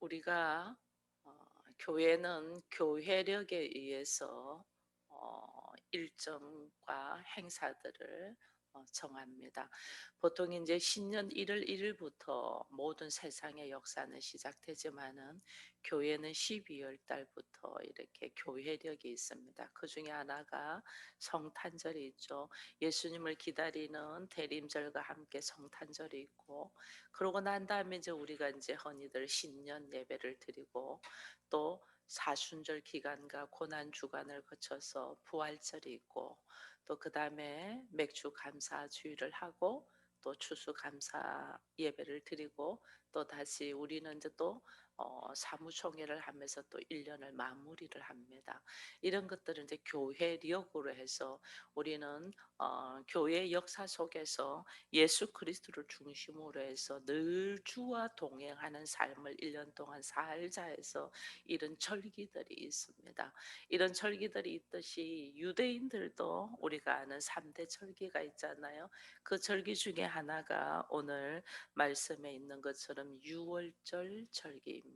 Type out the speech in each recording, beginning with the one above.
우리가 어, 교회는 교회력에 의해서 어, 일정과 행사들을 어, 정합니다. 보통 이제 신년 1월 1일부터 모든 세상의 역사는 시작되지만은 교회는 12월 달부터 이렇게 교회력이 있습니다. 그 중에 하나가 성탄절이 있죠. 예수님을 기다리는 대림절과 함께 성탄절이 있고 그러고 난 다음에 이제 우리가 이제 흔히들 신년 예배를 드리고 또 사순절 기간과 고난 주간을 거쳐서 부활절이 있고 또 그 다음에 맥주 감사 주일을 하고 또 추수 감사 예배를 드리고 또 다시 우리는 이제 또 어, 사무총회를 하면서 또 1년을 마무리를 합니다. 이런 것들은 이제 교회력으로 해서 우리는 어, 교회 역사 속에서 예수 그리스도를 중심으로 해서 늘 주와 동행하는 삶을 1년 동안 살자 해서 이런 절기들이 있습니다. 이런 절기들이 있듯이 유대인들도 우리가 아는 3대 절기가 있잖아요. 그 절기 중에 하나가 오늘 말씀에 있는 것처럼 유월절 절기입니다.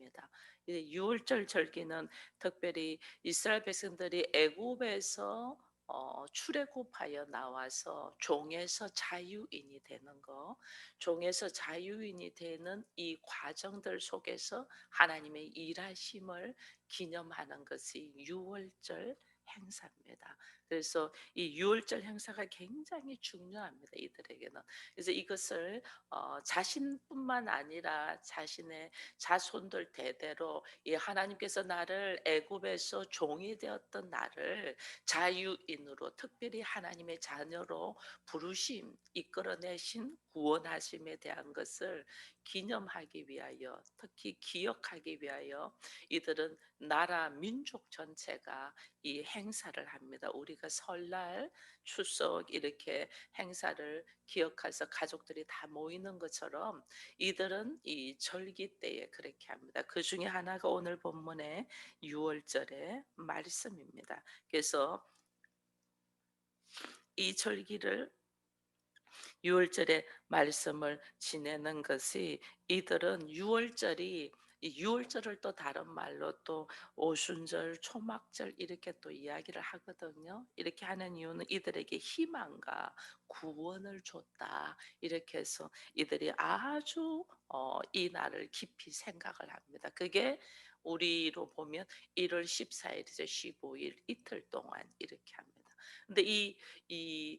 6월절 절기는 특별히 이스라엘 백성들이 애굽에서 어, 출애굽하여 나와서 종에서 자유인이 되는 거, 종에서 자유인이 되는 이 과정들 속에서 하나님의 일하심을 기념하는 것이 6월절 행사입니다. 그래서 이 6월절 행사가 굉장히 중요합니다. 이들에게는. 그래서 이것을 어, 자신뿐만 아니라 자신의 자손들 대대로 이 하나님께서 나를 애굽에서 종이 되었던 나를 자유인으로 특별히 하나님의 자녀로 부르심 이끌어내신 구원하심에 대한 것을 기념하기 위하여 특히 기억하기 위하여 이들은 나라 민족 전체가 이 행사를 합니다. 우리 가 설날 추석 이렇게 행사를 기억해서 가족들이 다 모이는 것처럼 이들은 이 절기 때에 그렇게 합니다. 그 중에 하나가 오늘 본문의 6월절의 말씀입니다. 그래서 이 절기를 6월절의 말씀을 지내는 것이 이들은 6월절이 이 6월절을 또 다른 말로 또 오순절, 초막절 이렇게 또 이야기를 하거든요. 이렇게 하는 이유는 이들에게 희망과 구원을 줬다. 이렇게 해서 이들이 아주 어, 이 날을 깊이 생각을 합니다. 그게 우리로 보면 1월 14일이죠. 15일 이틀 동안 이렇게 합니다. 근데 이, 이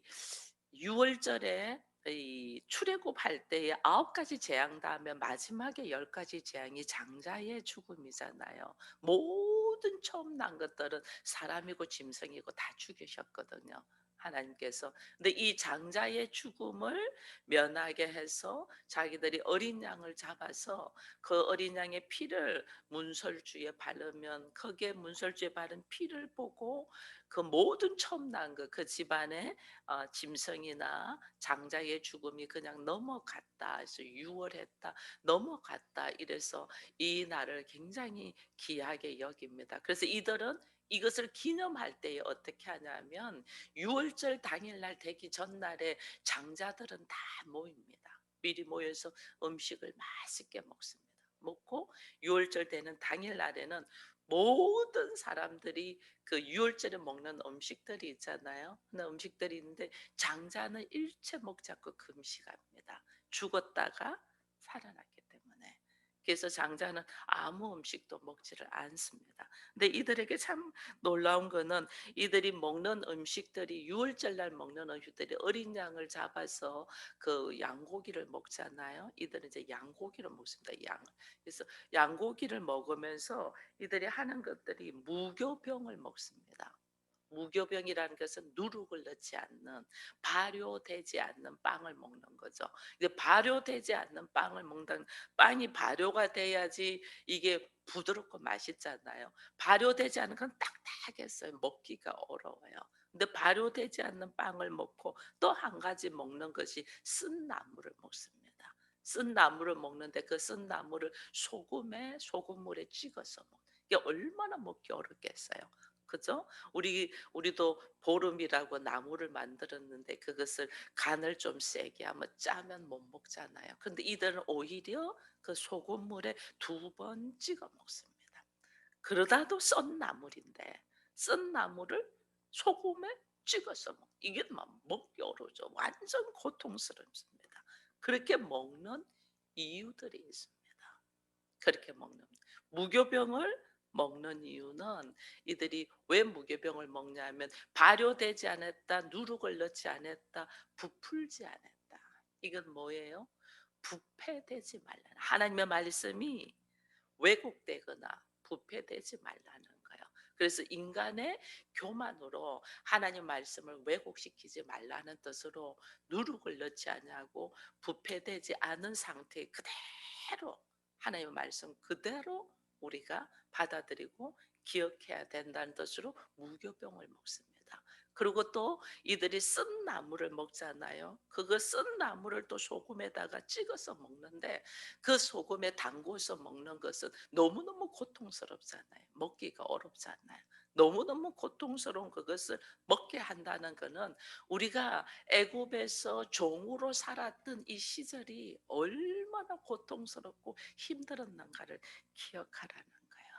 6월절에 이 출애굽할 때에 아홉 가지 재앙 다음에 마지막에 열 가지 재앙이 장자의 죽음이잖아요. 모든 처음 난 것들은 사람이고 짐승이고 다 죽이셨거든요. 하나님께서 근데 이 장자의 죽음을 면하게 해서 자기들이 어린 양을 잡아서 그 어린 양의 피를 문설주에 바르면 거기에 문설주에 바른 피를 보고 그 모든 처음 난 그 그 집안의 어, 짐승이나 장자의 죽음이 그냥 넘어갔다. 그래서 유월했다. 넘어갔다. 이래서 이 날을 굉장히 귀하게 여깁니다. 그래서 이들은 이것을 기념할 때에 어떻게 하냐면 6월절 당일날 되기 전날에 장자들은 다 모입니다. 미리 모여서 음식을 맛있게 먹습니다. 먹고 6월절 되는 당일날에는 모든 사람들이 그 6월절에 먹는 음식들이 있잖아요. 그 음식들이 있는데 장자는 일체 먹지 않고 금식합니다. 죽었다가 살아났기 그래서 장자는 아무 음식도 먹지를 않습니다. 근데 이들에게 참 놀라운 거는 이들이 먹는 음식들이 유월절 날 먹는 음식들이 어린 양을 잡아서 그 양고기를 먹잖아요. 이들은 이제 양고기를 먹습니다. 양. 그래서 양고기를 먹으면서 이들이 하는 것들이 무교병을 먹습니다. 무교병이라는 것은 누룩을 넣지 않는 발효되지 않는 빵을 먹는 거죠. 이제 발효되지 않는 빵을 먹는 빵이 발효가 돼야지 이게 부드럽고 맛있잖아요. 발효되지 않은 건 딱딱했어요. 먹기가 어려워요. 근데 발효되지 않는 빵을 먹고 또 한 가지 먹는 것이 쓴 나물을 먹습니다. 쓴 나물을 먹는데 그 쓴 나물을 소금에 소금물에 찍어서 먹. 이게 얼마나 먹기 어렵겠어요. 그죠? 우리 우리도 보름이라고 나무를 만들었는데 그것을 간을 좀 세게 하면 짜면 못 먹잖아요. 근데 이들은 오히려 그 소금물에 두 번 찍어 먹습니다. 그러다도 썬 나물인데 썬 나물을 소금에 찍어서 먹. 이게 막 먹기 어려죠. 완전 고통스럽습니다. 그렇게 먹는 이유들이 있습니다. 그렇게 먹는 무교병을 먹는 이유는 이들이 왜 무교병을 먹냐면 발효되지 않았다, 누룩을 넣지 않았다, 부풀지 않았다. 이건 뭐예요? 부패되지 말라는 하나님의 말씀이 왜곡되거나 부패되지 말라는 거예요. 그래서 인간의 교만으로 하나님 말씀을 왜곡시키지 말라는 뜻으로 누룩을 넣지 않냐고 부패되지 않은 상태 그대로 하나님의 말씀 그대로 우리가 받아들이고 기억해야 된다는 뜻으로 무교병을 먹습니다. 그리고 또 이들이 쓴 나무를 먹잖아요. 그거 쓴 나무를 또 소금에다가 찍어서 먹는데 그 소금에 담궈서 먹는 것은 너무너무 고통스럽잖아요. 먹기가 어렵잖아요. 너무너무 고통스러운 그것을 먹게 한다는 것은 우리가 애굽에서 종으로 살았던 이 시절이 얼 마나 고통스럽고 힘들었는가를 기억하라는 거예요.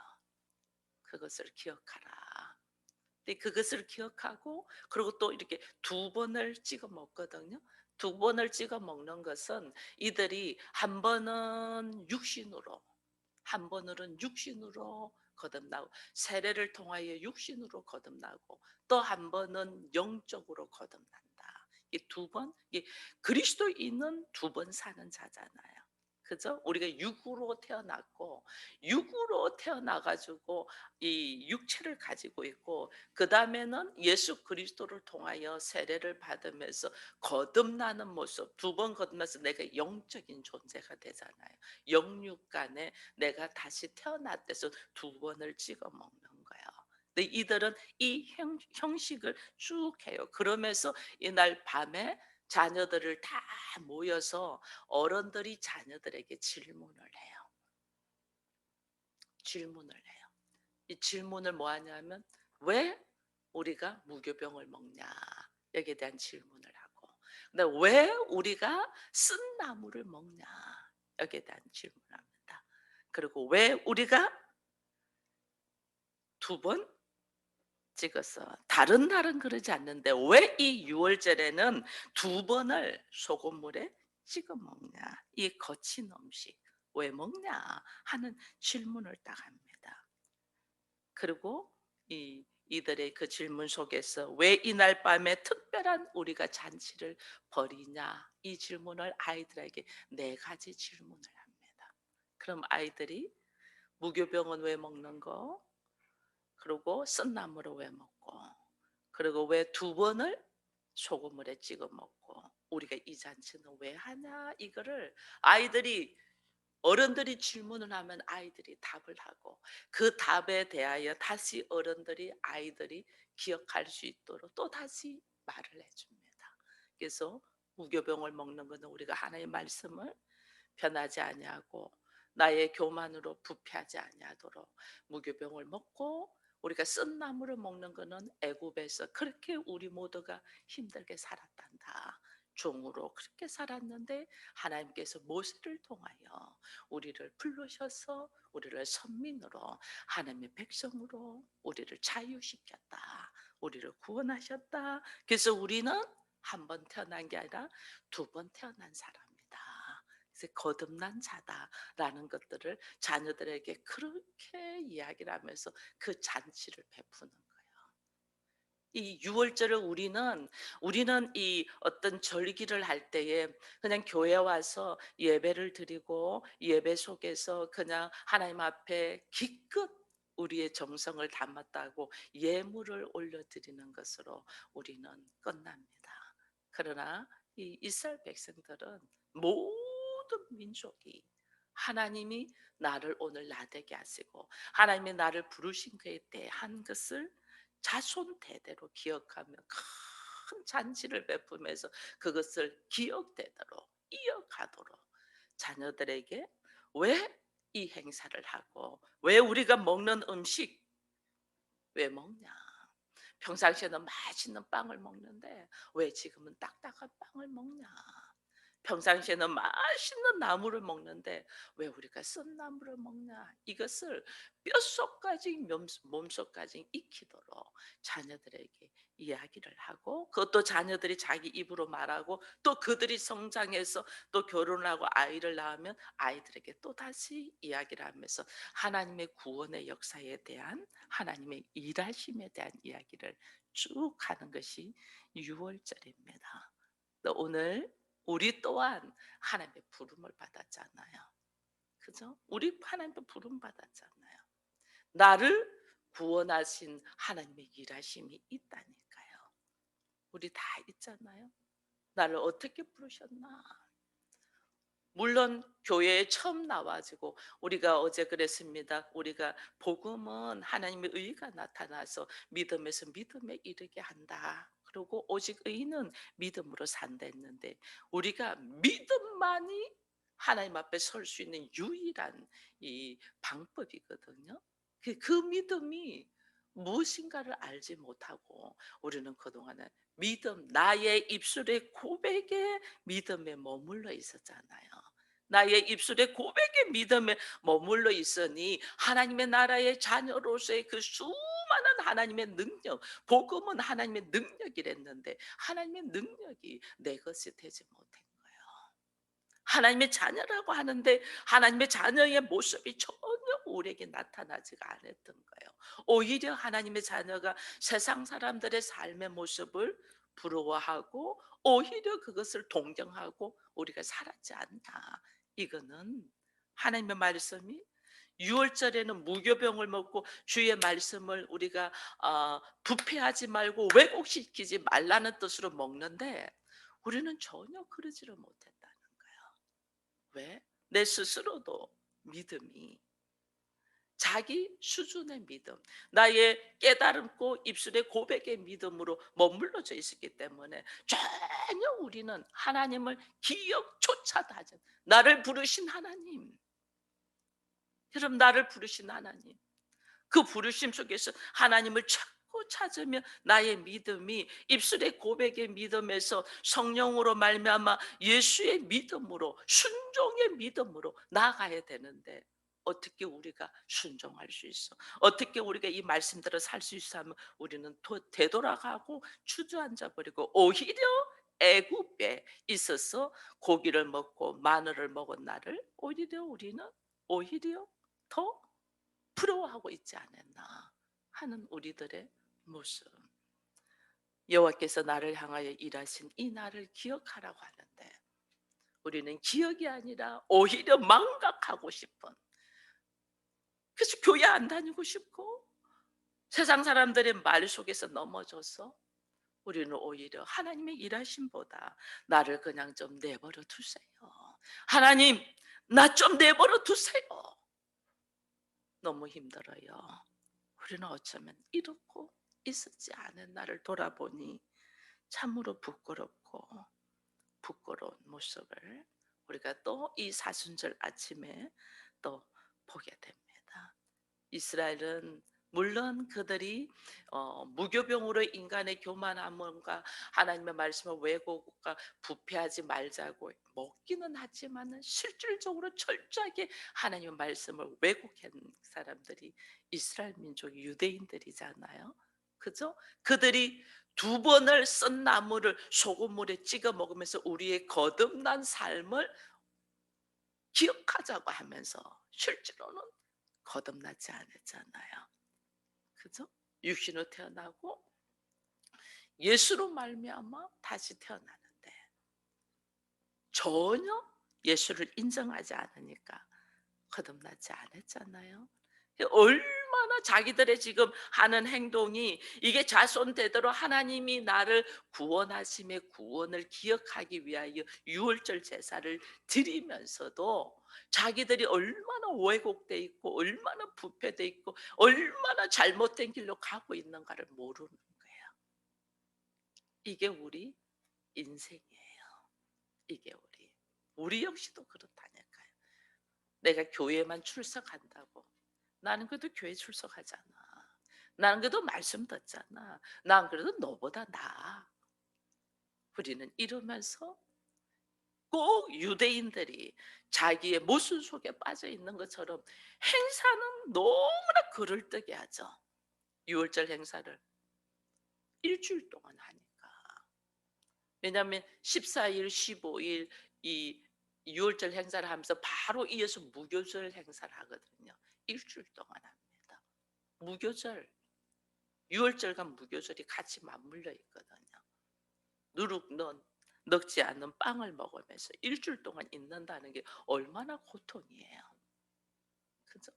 그것을 기억하라. 근데 그것을 기억하고 그리고 또 이렇게 두 번을 찍어 먹거든요. 두 번을 찍어 먹는 것은 이들이 한 번은 육신으로 한 번은 육신으로 거듭나고 세례를 통하여 육신으로 거듭나고 또 한 번은 영적으로 거듭난다. 이 두 번, 이 그리스도인은 두 번 사는 자잖아요. 그죠? 우리가 육으로 태어났고 육으로 태어나 가지고 이 육체를 가지고 있고 그 다음에는 예수 그리스도를 통하여 세례를 받으면서 거듭나는 모습 두 번 거듭나서 내가 영적인 존재가 되잖아요. 영육간에 내가 다시 태어났대서 두 번을 찍어 먹는 거예요. 근데 이들은 이 형, 형식을 쭉 해요. 그러면서 이날 밤에 자녀들을 다 모여서 어른들이 자녀들에게 질문을 해요. 질문을 해요. 이 질문을 뭐 하냐면 왜 우리가 무교병을 먹냐? 여기에 대한 질문을 하고. 근데 왜 우리가 쓴 나무를 먹냐? 여기에 대한 질문을 합니다. 그리고 왜 우리가 두 번 찍어서 다른 날은 그러지 않는데 왜 이 유월절에는 두 번을 소금물에 찍어 먹냐? 이 거친 음식 왜 먹냐? 하는 질문을 딱 합니다. 그리고 이 이들의 그 질문 속에서 왜 이날 밤에 특별한 우리가 잔치를 벌이냐? 이 질문을 아이들에게 네 가지 질문을 합니다. 그럼 아이들이 무교병은 왜 먹는 거? 그리고 쓴나물을 왜 먹고? 그리고 왜 두 번을 소금물에 찍어 먹고? 우리가 이 잔치는 왜 하냐? 이거를 아이들이 어른들이 질문을 하면 아이들이 답을 하고 그 답에 대하여 다시 어른들이 아이들이 기억할 수 있도록 또 다시 말을 해줍니다. 그래서 무교병을 먹는 것은 우리가 하나의 말씀을 변하지 아니하고 나의 교만으로 부패하지 아니하도록 무교병을 먹고 우리가 쓴 나무를 먹는 것은 애굽에서 그렇게 우리 모두가 힘들게 살았단다. 종으로 그렇게 살았는데 하나님께서 모세를 통하여 우리를 부르셔서 우리를 선민으로 하나님의 백성으로 우리를 자유시켰다. 우리를 구원하셨다. 그래서 우리는 한 번 태어난 게 아니라 두 번 태어난 사람. 거듭난 자다라는 것들을 자녀들에게 그렇게 이야기를 하면서 그 잔치를 베푸는 거예요. 이 유월절을 우리는 우리는 이 어떤 절기를 할 때에 그냥 교회 와서 예배를 드리고 예배 속에서 그냥 하나님 앞에 기껏 우리의 정성을 담았다고 예물을 올려드리는 것으로 우리는 끝납니다. 그러나 이 이스라엘 백성들은 모 모든 민족이 하나님이 나를 오늘 나되게 하시고 하나님이 나를 부르신 그에 대한 것을 자손 대대로 기억하며 큰 잔치를 베푸면서 그것을 기억되도록 이어가도록 자녀들에게 왜 이 행사를 하고 왜 우리가 먹는 음식 왜 먹냐? 평상시에는 맛있는 빵을 먹는데 왜 지금은 딱딱한 빵을 먹냐? 평상시에는 맛있는 나물을 먹는데 왜 우리가 쓴 나물을 먹냐? 이것을 뼛속까지 몸- 몸속까지 익히도록 자녀들에게 이야기를 하고 그것도 자녀들이 자기 입으로 말하고 또 그들이 성장해서 또 결혼하고 아이를 낳으면 아이들에게 또 다시 이야기를 하면서 하나님의 구원의 역사에 대한 하나님의 일하심에 대한 이야기를 쭉 하는 것이 6월절입니다. 오늘 우리 또한 하나님의 부름을 받았잖아요. 그죠? 우리 하나님의 부름 받았잖아요. 나를 구원하신 하나님의 일하심이 있다니까요. 우리 다 있잖아요. 나를 어떻게 부르셨나? 물론 교회에 처음 나와지고 우리가 어제 그랬습니다. 우리가 복음은 하나님의 의가 나타나서 믿음에서 믿음에 이르게 한다. 그리고 오직 의는 믿음으로 산다 했는데 우리가 믿음만이 하나님 앞에 설 수 있는 유일한 이 방법이거든요. 그, 그 믿음이 무엇인가를 알지 못하고 우리는 그동안에 믿음, 나의 입술의 고백에 믿음에 머물러 있었잖아요. 나의 입술의 고백에 믿음에 머물러 있으니 하나님의 나라의 자녀로서의 그 수많은 하나님의 능력, 복음은 하나님의 능력이랬는데 하나님의 능력이 내 것이 되지 거예요. 하나님의 자녀라고 하는데 하나님의 자녀의 모습이 전혀 우리에게 나타나지가 않았던 거예요. 오히려 하나님의 자녀가 세상 사람들의 삶의 모습을 부러워하고 오히려 그것을 동경하고 우리가 살았지 않나. 이거는 하나님의 말씀이 6월절에는 무교병을 먹고 주의 말씀을 우리가 어, 부패하지 말고 왜곡시키지 말라는 뜻으로 먹는데 우리는 전혀 그러지를 못했다는 거예요. 왜? 내 스스로도 믿음이 자기 수준의 믿음, 나의 깨달음고 입술의 고백의 믿음으로 머물러져 있었기 때문에 전혀 우리는 하나님을 기억조차도 하지 않- 나를 부르신 하나님, 여러분 나를 부르신 하나님, 그 부르심 속에서 하나님을 찾고 찾으며 나의 믿음이 입술의 고백의 믿음에서 성령으로 말미암아 예수의 믿음으로 순종의 믿음으로 나아가야 되는데 어떻게 우리가 순종할 수 있어? 어떻게 우리가 이 말씀대로 살 수 있어 하면 우리는 도- 되돌아가고 주저앉아 버리고 오히려 애굽에 있어서 고기를 먹고 마늘을 먹은 나를 오히려 우리는 오히려 더 부러워하고 있지 않았나 하는 우리들의 모습. 여호와께서 나를 향하여 일하신 이 날을 기억하라고 하는데 우리는 기억이 아니라 오히려 망각하고 싶은 교회 안 다니고 싶고 세상 사람들의 말 속에서 넘어져서 우리는 오히려 하나님의 일하심보다 나를 그냥 좀 내버려 두세요. 하나님, 나 좀 내버려 두세요. 너무 힘들어요. 우리는 어쩌면 이렇고 있었지 않은 나를 돌아보니 참으로 부끄럽고 부끄러운 모습을 우리가 또 이 사순절 아침에 또 보게 됩니다. 이스라엘은 물론 그들이 어, 무교병으로 인간의 교만함과 하나님의 말씀을 왜곡과 부패하지 말자고 먹기는 하지만은 실질적으로 철저하게 하나님의 말씀을 왜곡한 사람들이 이스라엘 민족 유대인들이잖아요. 그죠? 그들이 두 번을 쓴 나무를 소금물에 찍어 먹으면서 우리의 거듭난 삶을 기억하자고 하면서 실제로는 거듭나지 않았잖아요. 그죠? 육신으로 태어나고 예수로 말미암아 다시 태어나는데 전혀 예수를 인정하지 않으니까 거듭나지 않았잖아요. 얼 마나 자기들의 지금 하는 행동이 이게 자손대대로 하나님이 나를 구원하심의 구원을 기억하기 위하여 유월절 제사를 드리면서도 자기들이 얼마나 왜곡돼 있고 얼마나 부패돼 있고 얼마나 잘못된 길로 가고 있는가를 모르는 거예요. 이게 우리 인생이에요. 이게 우리 우리 역시도 그렇다니까요. 내가 교회만 출석한다고 나는 그래도 교회 출석하잖아. 나는 그래도 말씀 듣잖아. 난 그래도 너보다 나아. 우리는 이러면서 꼭 유대인들이 자기의 모순 속에 빠져 있는 것처럼 행사는 너무나 그럴듯게 하죠. 유월절 행사를 일주일 동안 하니까. 왜냐하면 14일, 15일 이 유월절 행사를 하면서 바로 이어서 무교절 행사를 하거든요. 일주일 동안 합니다. 무교절, 유월절과 무교절이 같이 맞물려 있거든요. 누룩 넣은 넉지 않는 빵을 먹으면서 일주일 동안 있는다는 게 얼마나 고통이에요. 그죠?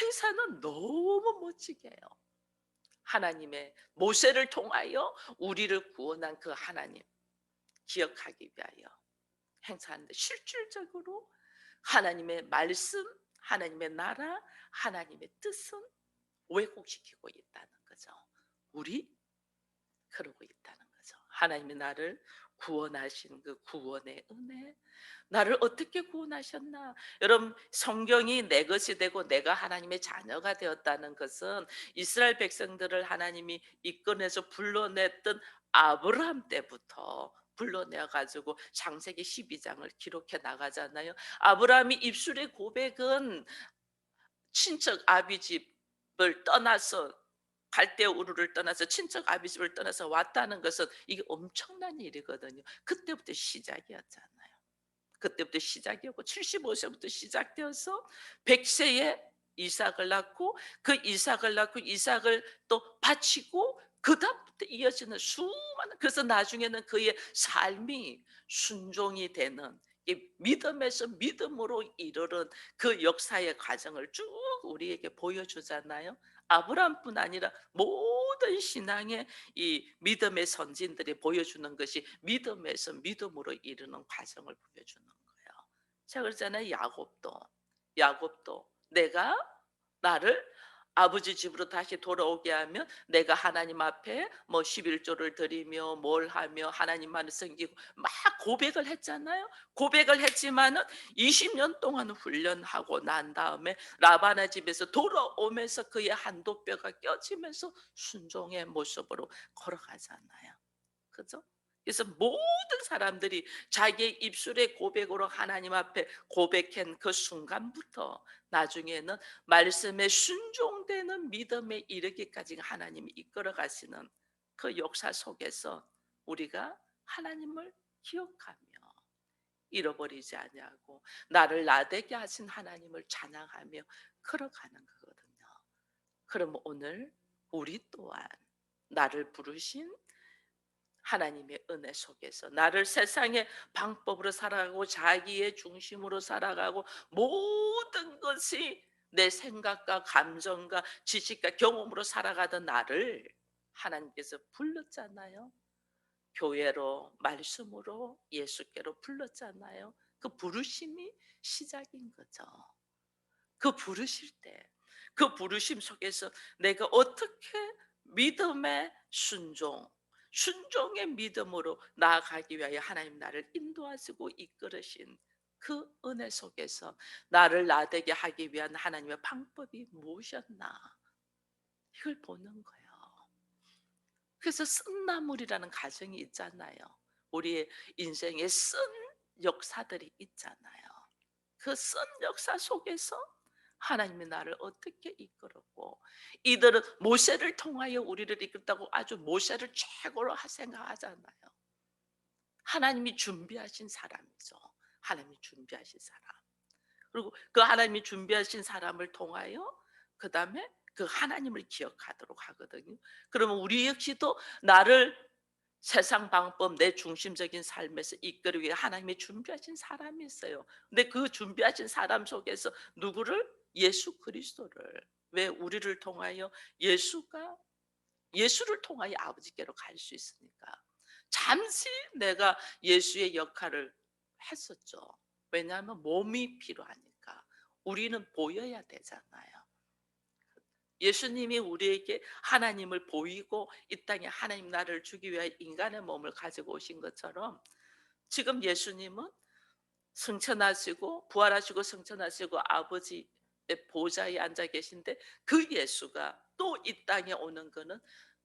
행사는 너무 멋지게 해요. 하나님의 모세를 통하여 우리를 구원한 그 하나님 기억하기 위하여 행사하는데 실질적으로 하나님의 말씀, 하나님의 나라, 하나님의 뜻은 왜곡시키고 있다는 거죠. 우리 그러고 있다는 거죠. 하나님이 나를 구원하신 그 구원의 은혜, 나를 어떻게 구원하셨나? 여러분, 성경이 내 것이 되고 내가 하나님의 자녀가 되었다는 것은 이스라엘 백성들을 하나님이 이끌어내서 불러냈던 아브라함 때부터 불러내어 가지고 창세기 12장을 기록해 나가잖아요. 아브라함이 입술의 고백은 친척 아비 집을 떠나서 갈대 우르를 떠나서 친척 아비 집을 떠나서 왔다는 것은 이게 엄청난 일이거든요. 그때부터 시작이었잖아요. 그때부터 시작이었고 75세부터 시작되어서 100세에 이삭을 낳고 그 이삭을 낳고 이삭을 또 바치고 그 다음부터 이어지는 수많은 그래서 나중에는 그의 삶이 순종이 되는 이 믿음에서 믿음으로 이르는 그 역사의 과정을 쭉 우리에게 보여주잖아요. 아브라함뿐 아니라 모든 신앙의 이 믿음의 선진들이 보여주는 것이 믿음에서 믿음으로 이르는 과정을 보여주는 거예요. 자 그러잖아요. 야곱도 야곱도 내가 나를 아버지 집으로 다시 돌아오게 하면 내가 하나님 앞에 뭐 11조를 드리며 뭘 하며 하나님만을 섬기고 막 고백을 했잖아요. 고백을 했지만은 20년 동안 훈련하고 난 다음에 라바나 집에서 돌아오면서 그의 한도뼈가 껴지면서 순종의 모습으로 걸어가잖아요. 그죠? 그래서 모든 사람들이 자기의 입술의 고백으로 하나님 앞에 고백한 그 순간부터 나중에는 말씀에 순종되는 믿음에 이르기까지 하나님이 이끌어 가시는 그 역사 속에서 우리가 하나님을 기억하며 잃어버리지 아니하고 나를 나되게 하신 하나님을 찬양하며 걸어가는 거거든요. 그럼 오늘 우리 또한 나를 부르신 하나님의 은혜 속에서 나를 세상의 방법으로 살아가고 자기의 중심으로 살아가고 모든 것이 내 생각과 감정과 지식과 경험으로 살아가던 나를 하나님께서 불렀잖아요. 교회로 말씀으로 예수께로 불렀잖아요. 그 부르심이 시작인 거죠. 그 부르실 때, 그 부르심 속에서 내가 어떻게 믿음의 순종, 순종의 믿음으로 나아가기 위하여 하나님 나를 인도하시고 이끌으신 그 은혜 속에서 나를 나되게 하기 위한 하나님의 방법이 무엇이었나 이걸 보는 거예요. 그래서 쓴나물이라는 가정이 있잖아요. 우리의 인생에 쓴 역사들이 있잖아요. 그 쓴 역사 속에서 하나님이 나를 어떻게 이끌었고 이들은 모세를 통하여 우리를 이끌다고 아주 모세를 최고로 생각하잖아요. 하나님이 준비하신 사람이죠. 하나님이 준비하신 사람. 그리고 그 하나님이 준비하신 사람을 통하여 그 다음에 그 하나님을 기억하도록 하거든요. 그러면 우리 역시도 나를 세상 방법 내 중심적인 삶에서 이끌기 위해 하나님이 준비하신 사람이 있어요. 근데 그 준비하신 사람 속에서 누구를 예수 그리스도를 왜 우리를 통하여 예수가 예수를 통하여 아버지께로 갈 수 있으니까 잠시 내가 예수의 역할을 했었죠. 왜냐하면 몸이 필요하니까 우리는 보여야 되잖아요. 예수님이 우리에게 하나님을 보이고 이 땅에 하나님 나를 주기 위해 인간의 몸을 가지고 오신 것처럼 지금 예수님은 승천하시고 부활하시고 승천하시고 아버지 보좌에 앉아 계신데 그 예수가 또 이 땅에 오는 거는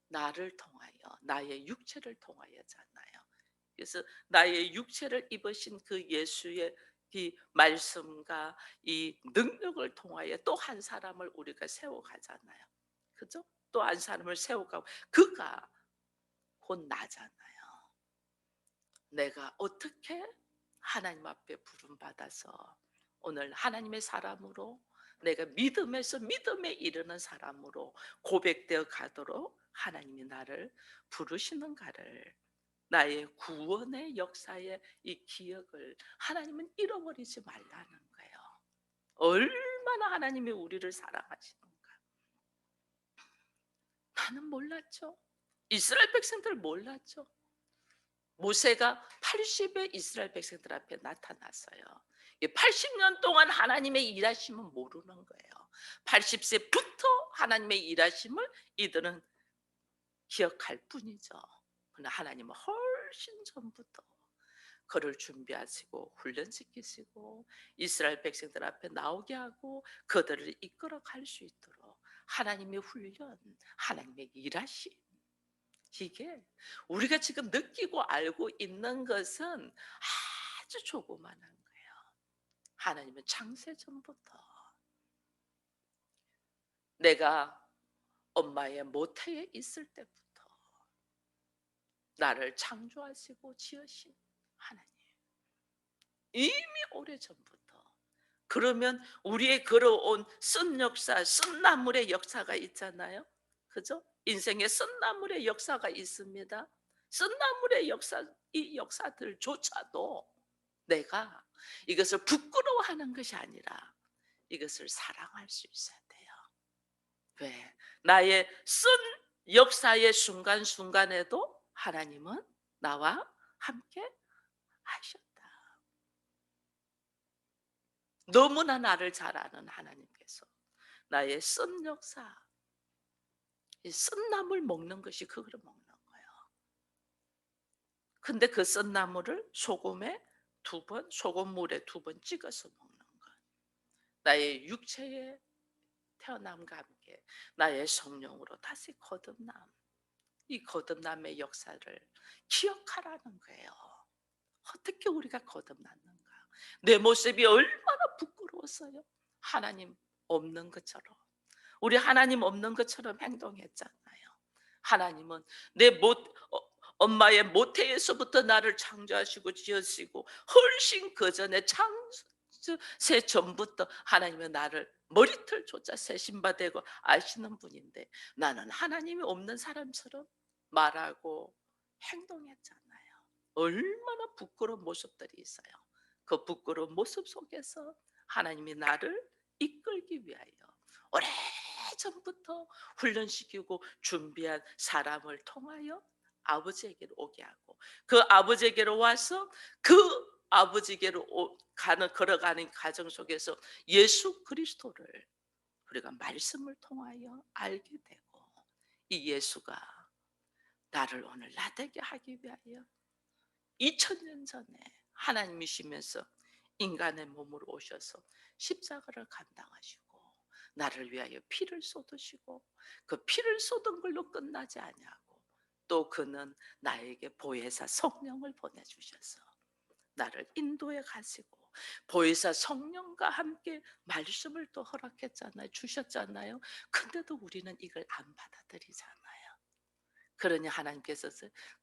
나를 통하여 나의 육체를 통하여잖아요. 그래서 나의 육체를 입으신 그 예수의 이 말씀과 이 능력을 통하여 또 한 사람을 우리가 세워가잖아요. 그죠? 또 한 사람을 세워가고 그가 곧 나잖아요. 내가 어떻게 하나님 앞에 부름 받아서 오늘 하나님의 사람으로 내가 믿음에서 믿음에 이르는 사람으로 고백되어 가도록 하나님이 나를 부르시는가를 나의 구원의 역사의 이 기억을 하나님은 잃어버리지 말라는 거예요. 얼마나 하나님이 우리를 사랑하시는가. 나는 몰랐죠. 이스라엘 백성들 몰랐죠. 모세가 80의 이스라엘 백성들 앞에 나타났어요. 80년 동안 하나님의 일하심은 모르는 거예요. 80세부터 하나님의 일하심을 이들은 기억할 뿐이죠. 그러나 하나님은 훨씬 전부터 그를 준비하시고 훈련시키시고 이스라엘 백성들 앞에 나오게 하고 그들을 이끌어 갈 수 있도록 하나님의 훈련, 하나님의 일하심 이게 우리가 지금 느끼고 알고 있는 것은 아주 조그만한. 하나님은 창세 전부터 내가 엄마의 모태에 있을 때부터 나를 창조하시고 지으신 하나님. 이미 오래 전부터. 그러면 우리의 걸어온 쓴 역사, 쓴 나물의 역사가 있잖아요. 그죠? 인생에 쓴 나물의 역사가 있습니다. 쓴 나물의 역사, 이 역사들조차도 내가 이것을 부끄러워하는 것이 아니라 이것을 사랑할 수 있어야 돼요. 왜? 나의 쓴 역사의 순간순간에도 하나님은 나와 함께 하셨다. 너무나 나를 잘 아는 하나님께서 나의 쓴 역사, 쓴 나물 먹는 것이 그거를 먹는 거예요. 근데 그 쓴 나물을 소금에 두 번, 소금물에 두 번 찍어서 먹는 것. 나의 육체의 태어남과 함께 나의 성령으로 다시 거듭남. 이 거듭남의 역사를 기억하라는 거예요. 어떻게 우리가 거듭났는가? 내 모습이 얼마나 부끄러웠어요. 하나님 없는 것처럼. 우리 하나님 없는 것처럼 행동했잖아요. 하나님은 내 못, 어, 엄마의 모태에서부터 나를 창조하시고 지으시고 훨씬 그 전에 창세 전부터 하나님은 나를 머리털조차 세신바 되고 아시는 분인데 나는 하나님이 없는 사람처럼 말하고 행동했잖아요. 얼마나 부끄러운 모습들이 있어요. 그 부끄러운 모습 속에서 하나님이 나를 이끌기 위하여 오래 전부터 훈련시키고 준비한 사람을 통하여 아버지에게로 오게 하고 그 아버지에게로 와서 그 아버지에게로 가는 걸어가는 과정 속에서 예수 그리스도를 우리가 말씀을 통하여 알게 되고 이 예수가 나를 오늘 나되게 하기 위하여 2000년 전에 하나님이시면서 인간의 몸으로 오셔서 십자가를 감당하시고 나를 위하여 피를 쏟으시고 그 피를 쏟은 걸로 끝나지 아니하고 또 그는 나에게 보혜사 성령을 보내주셔서 나를 인도해 가시고 보혜사 성령과 함께 말씀을 또 허락했잖아요. 주셨잖아요. 근데도 우리는 이걸 안 받아들이잖아요. 그러니 하나님께서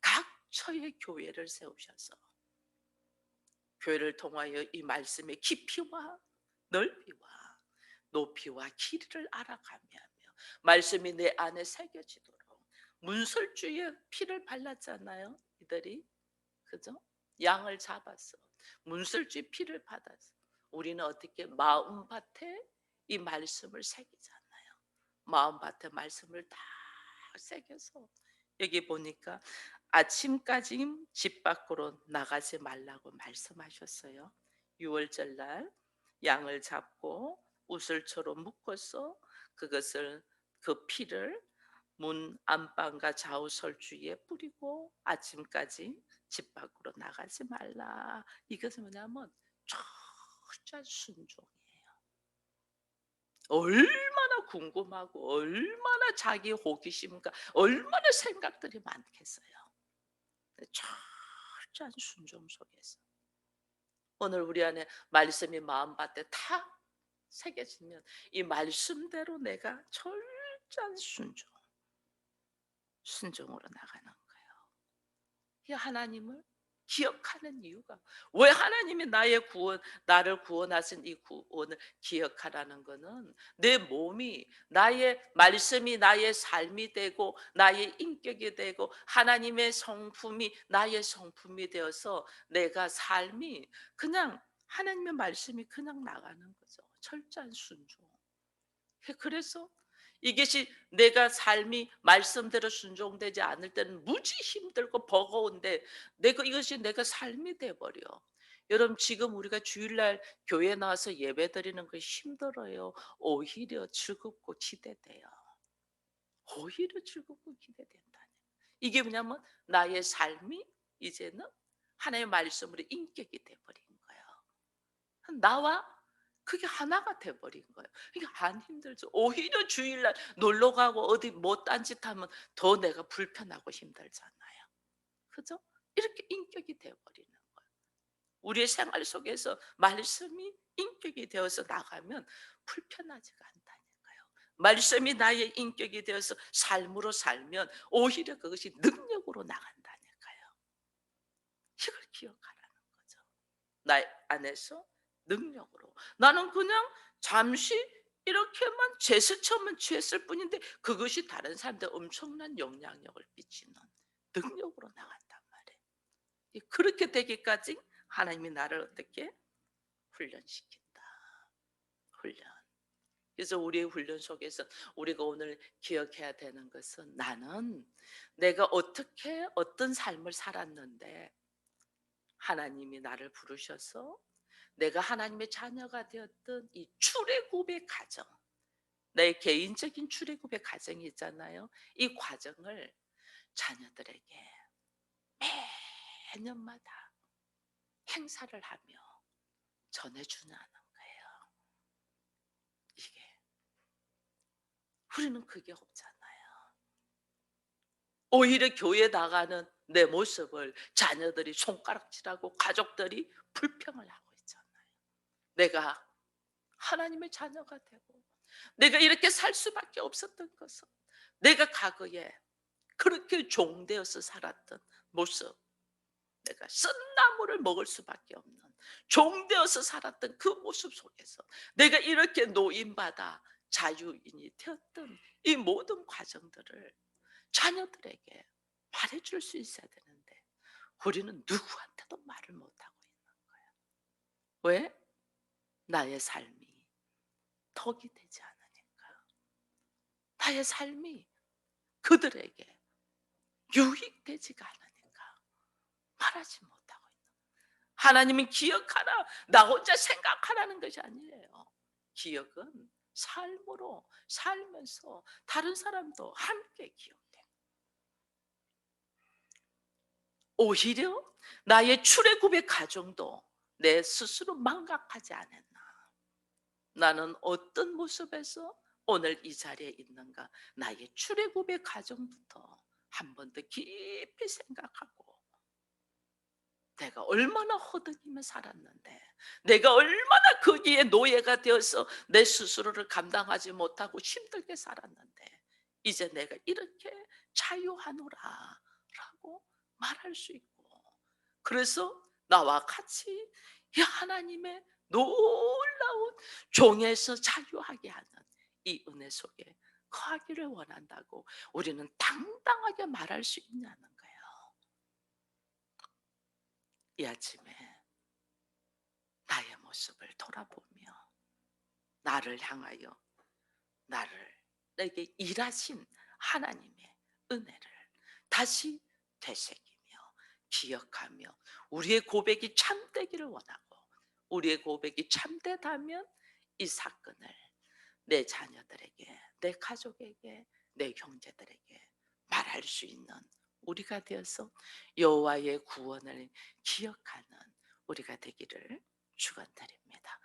각처의 교회를 세우셔서 교회를 통하여 이 말씀의 깊이와 넓이와 높이와 길이를 알아가며 말씀이 내 안에 새겨지도록 문설주의 피를 발랐잖아요. 이들이 그죠? 양을 잡았어. 문설주의 피를 받았어. 우리는 어떻게 마음밭에 이 말씀을 새기잖아요. 마음밭에 말씀을 다 새겨서 여기 보니까 아침까지 집 밖으로 나가지 말라고 말씀하셨어요. 6월절 날 양을 잡고 우슬처럼 묶어서 그것을 그 피를 문 안방과 좌우 설주에 뿌리고 아침까지 집 밖으로 나가지 말라. 이것은 뭐냐면 철저한 순종이에요. 얼마나 궁금하고 얼마나 자기 호기심과 얼마나 생각들이 많겠어요. 철저한 순종 속에서 오늘 우리 안에 말씀이 마음밭에 다 새겨지면 이 말씀대로 내가 철저한 순종, 순종으로 나가는 거예요. 이 하나님을 기억하는 이유가 왜 하나님이 나의 구원, 나를 구원하신 이 구원을 기억하라는 것은 내 몸이 나의 말씀이 나의 삶이 되고 나의 인격이 되고 하나님의 성품이 나의 성품이 되어서 내가 삶이 그냥 하나님의 말씀이 그냥 나가는 거죠. 철저한 순종. 그래서 이것이 내가 삶이 말씀대로 순종되지 않을 때는 무지 힘들고 버거운데 내가 이것이 내가 삶이 돼 버려. 여러분 지금 우리가 주일날 교회 나와서 예배 드리는 거 힘들어요. 오히려 즐겁고 기대돼요. 오히려 즐겁고 기대된다. 이게 뭐냐면 나의 삶이 이제는 하나님의 말씀으로 인격이 돼 버린 거예요. 나와 그게 하나가 돼버린 거예요. 이게 안 힘들죠. 오히려 주일날 놀러 가고 어디 못 딴짓 하면 더 내가 불편하고 힘들잖아요. 그죠? 이렇게 인격이 돼버리는 거예요. 우리의 생활 속에서 말씀이 인격이 되어서 나가면 불편하지가 않다니까요. 말씀이 나의 인격이 되어서 삶으로 살면 오히려 그것이 능력으로 나간다니까요. 이걸 기억하라는 거죠. 나 안에서 능력으로. 나는 그냥 잠시 이렇게만 제스처만 취했을 뿐인데 그것이 다른 사람들 엄청난 영향력을 끼치는 능력으로 나간단 말이에요. 그렇게 되기까지 하나님이 나를 어떻게 훈련시킨다. 훈련. 그래서 우리의 훈련 속에서 우리가 오늘 기억해야 되는 것은 나는 내가 어떻게 어떤 삶을 살았는데 하나님이 나를 부르셔서 내가 하나님의 자녀가 되었던 이 출애굽의 과정, 내 개인적인 출애굽의 과정이 있잖아요. 이 과정을 자녀들에게 매년마다 행사를 하며 전해주냐는 거예요. 이게 우리는 그게 없잖아요. 오히려 교회 나가는 내 모습을 자녀들이 손가락질하고 가족들이 불평을 하고 내가 하나님의 자녀가 되고 내가 이렇게 살 수밖에 없었던 것은 내가 과거에 그렇게 종되어서 살았던 모습 내가 쓴나무를 먹을 수밖에 없는 종되어서 살았던 그 모습 속에서 내가 이렇게 노인받아 자유인이 되었던 이 모든 과정들을 자녀들에게 말해줄 수 있어야 되는데 우리는 누구한테도 말을 못하고 있는 거예요. 왜? 나의 삶이 덕이 되지 않으니까. 나의 삶이 그들에게 유익되지가 않으니까 말하지 못하고 있는 하나님은 기억하라. 나 혼자 생각하라는 것이 아니에요. 기억은 삶으로 살면서 다른 사람도 함께 기억돼 오히려 나의 출애굽의 가정도 내 스스로 망각하지 않았 나 나는 어떤 모습에서 오늘 이 자리에 있는가? 나의 출애굽의 과정부터 한 번 더 깊이 생각하고 내가 얼마나 허덕이며 살았는데 내가 얼마나 거기에 노예가 되어서 내 스스로를 감당하지 못하고 힘들게 살았는데 이제 내가 이렇게 자유하노라 라고 말할 수 있고 그래서 나와 같이 이 하나님의 놀라운 종에서 자유하게 하는 이 은혜 속에 거하기를 원한다고 우리는 당당하게 말할 수 있냐는 거예요. 이 아침에 나의 모습을 돌아보며 나를 향하여 나를 내게 일하신 하나님의 은혜를 다시 되새기며 기억하며 우리의 고백이 참되기를 원하고 우리의 고백이 참되다면 이 사건을 내 자녀들에게, 내 가족에게, 내 형제들에게 말할 수 있는 우리가 되어서 여호와의 구원을 기억하는 우리가 되기를 축원드립니다.